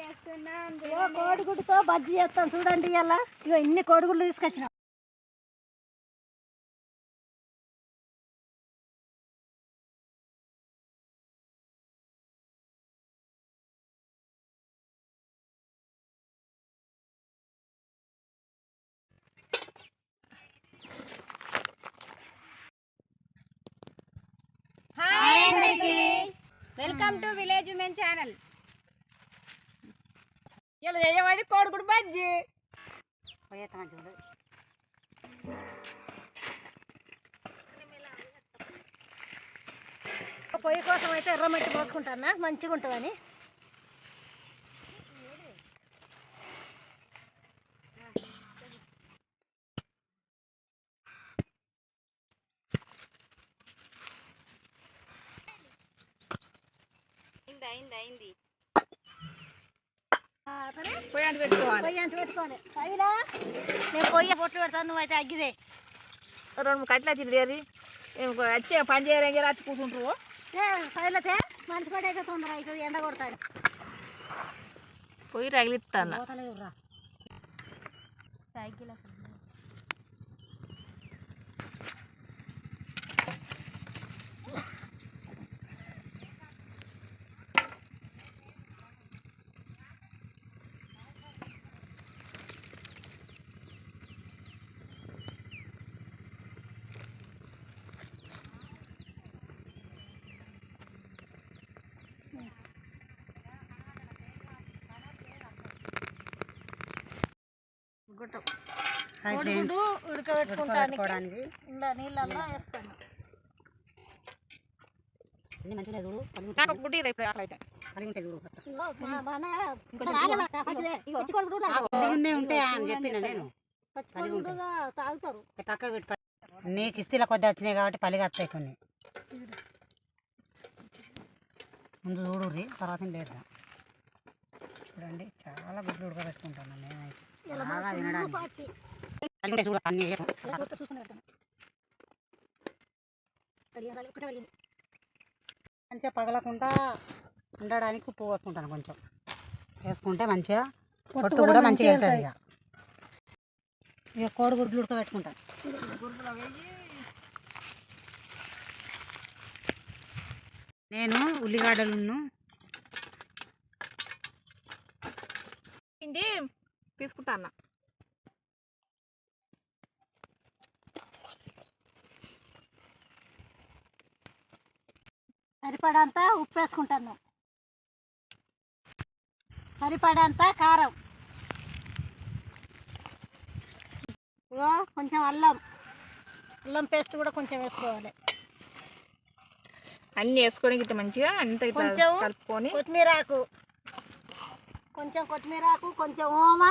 ఇగో కోడిగుడ్డుతో బజ్జీ చేస్తాం. చూడండి ఇలా ఇగో ఇన్ని కోడిగుడ్లు తీసుకొచ్చిన. Welcome to village women channel ఇలా చేయమైంది కోడిగుడు బజ్జి. పొయ్యి కోసం అయితే ఎర్రమట్టి పోసుకుంటానా? మంచిగా ఉంటుందని. అయింది అయింది. అయింది ఆ, సరే పోయి అంటే పెట్టుకోవాలి. పొయ్యి అంటు పెట్టుకోవాలి. నేను పొయ్యి పొట్లు పెడతాను నువ్వైతే అగ్గిదే. రెండు వచ్చింది దేరి వచ్చే పని చేయలేం చేయాలి వచ్చి కూర్చుంటారు ఏ పైలతే మనిషి కూడా అయితే తొందర అవుతుంది ఎండ కొడతాడు పోయి రగిలిస్తాను పోతలే రా. సైకిల్ కోడిగుడ్డు నీళ్ళల్లో వేస్తాను గుడ్డి రేపు అట్లయితే. ఉంటాయా చెప్పిన నేను. తాగుతారు. పక్క నీ కిస్తీల కొద్ది వచ్చినాయి కాబట్టి పలిగా వస్తాయి కొన్ని. ముందు చూడుర్రి తర్వాత లేదు. చూడండి చాలా గుడ్లు ఉడకబెట్టుకుంటాను నేనైతే. మంచిగా పగలకుండా ఉండడానికి ఉప్పు పోసుకుంటాను కొంచెం. వేసుకుంటే మంచిగా పొట్టు కూడా మంచిగా వెళ్తుంది. ఇక. ఇక కోడి గుడ్లు ఉడకబెట్టుకుంటాను నేను ఉల్లిగడ్డలను పిండి తీసుకుంటాను? సరిపడంత ఉప్పు వేసుకుంటాను. సరిపడంత కారం. కొంచెం అల్లం. అల్లం పేస్ట్ కూడా కొంచెం వేసుకోవాలి. అన్నీ వేసుకొని ఇట్లా మంచిగా అంత ఇట్లా కొంచెం కలుపుకొని కొత్తిమీర ఆకు కొంచెం కొత్తిమీర ఆకు కొంచెం ఓమా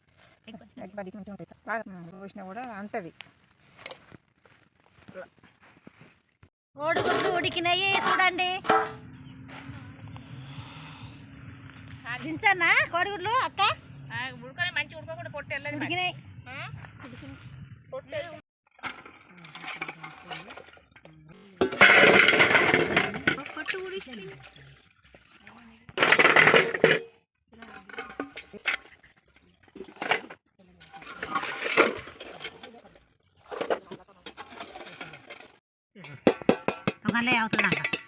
ఎగ్ బడికి మంచిగా ఉంటుంది. బాగా పోసినా కూడా అంటది. కోడిగుడ్లు ఉడికినాయి చూడండి. దించన్నా కోడిగుడ్లు అక్క? ఉడకని మంచిగా ఉడకకుండా పొట్టు వెళ్ళదు. ఉడికినాయి. పట్టు นั่นแล้วตัวนั้น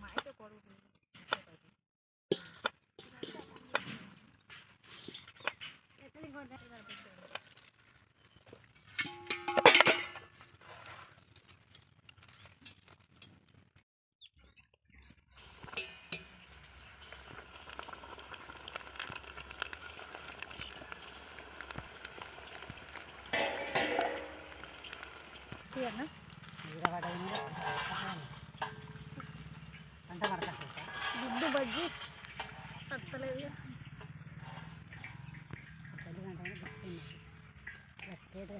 అవుతున్నాక పంట పడతా గుడ్డు బజ్జి వస్తలేదు గంజుల పట్టుకొస్తా ఇక్కడ తోట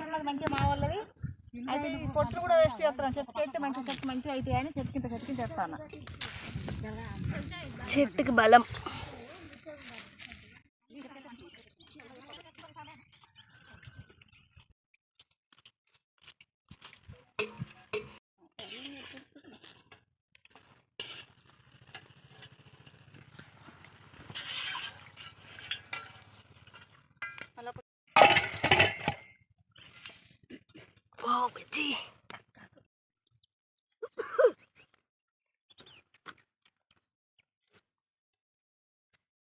ఉన్నది మంచిగా మా వాళ్ళది అయితే ఈ పొట్లు కూడా వేస్ట్ చేస్తున్నాం చెట్టు పెట్టి మంచి చెట్టు మంచిగా అవుతాయి అని చెట్టుకింత చెట్టుకింత చేస్తాను చెట్టుకి బలం.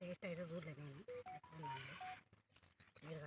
టేస్ట్ అయితే చూడలేదు నేను ఎట్లుందండి. మీరు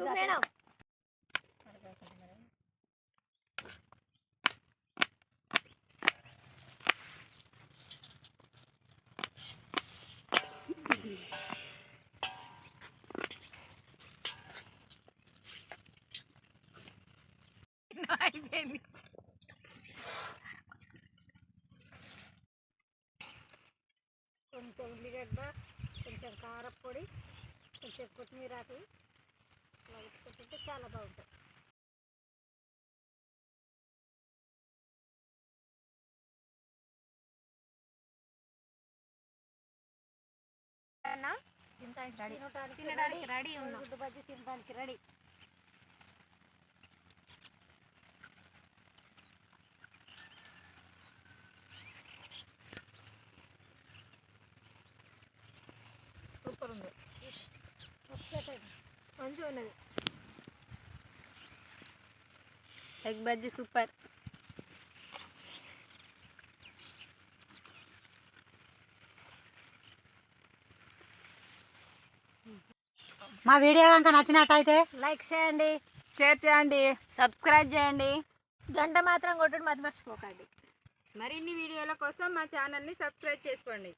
కడుపున వాళ్ళకి చాలా బాగుంది కొంచెం ఉల్లిగడ్డ కొంచెం కారపొడి కొంచెం కొత్తిమీర ఆకు అలా పెట్టుకుంటే చాలా బాగుంటుంది తినడానికి తినడానికి రెడీ. ఉన్నాం. గుడ్డు బజ్జి తినడానికి రెడీ. సూపర్ ఉంది. మంచిగా ఉన్నది. ఎగ్ బజ్జీ సూపర్ మా వీడియో కనుక నచ్చినట్టయితే లైక్ చేయండి. షేర్ చేయండి. సబ్స్క్రైబ్ చేయండి. గంట మాత్రం కొట్టడం మాత్రం మర్చిపోకండి. మరిన్ని వీడియోల కోసం మా ఛానల్ని సబ్స్క్రైబ్ చేసుకోండి.